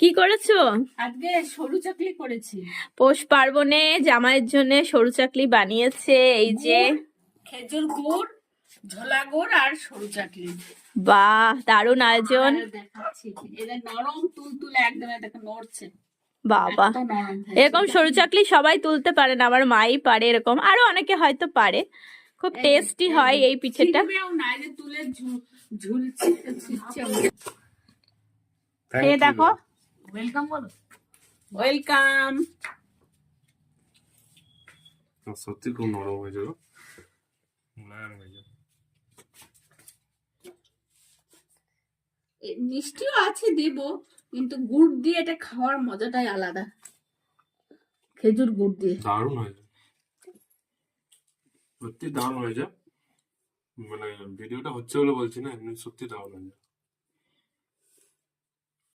কি করেছ? আজকে সরু চাকলি করেছি। পৌষ পার্বণে জামাইয়ের জন্য সরু চাকলি বানিয়েছে এই যে। খেজুর গুড় ঝোলা গুড় আর সরু চাকলি বাহ দারুণ আয়োজন। দেখাচ্ছি এদের নরম তুলতুলে একদম দেখো নড়ছে। বাবা। এরকম সরু চাকলি সবাই তুলতে পারে না আমার মাই পারে এরকম। আরও অনেকে হয়তো পারে। খুব টেস্টি হয় এই পিঠেটা। তুলে ঝুলছে দেখো ওয়েলকাম বলো। ওয়েলকাম সত্যি খুব নরম হয়েছে মুলায়ম হয়েছে। মিষ্টিও আছে দেব কিন্তু গুড় দিয়ে এটা খাওয়ার মজাটাই আলাদা। খেজুর গুড় দিয়ে। দারুণ হয়েছে। সত্যি দারুণ হয়েছে। মানে ভিডিওটা হচ্ছে বলে বলছি না এমনি সত্যি দারুণ হয়েছে।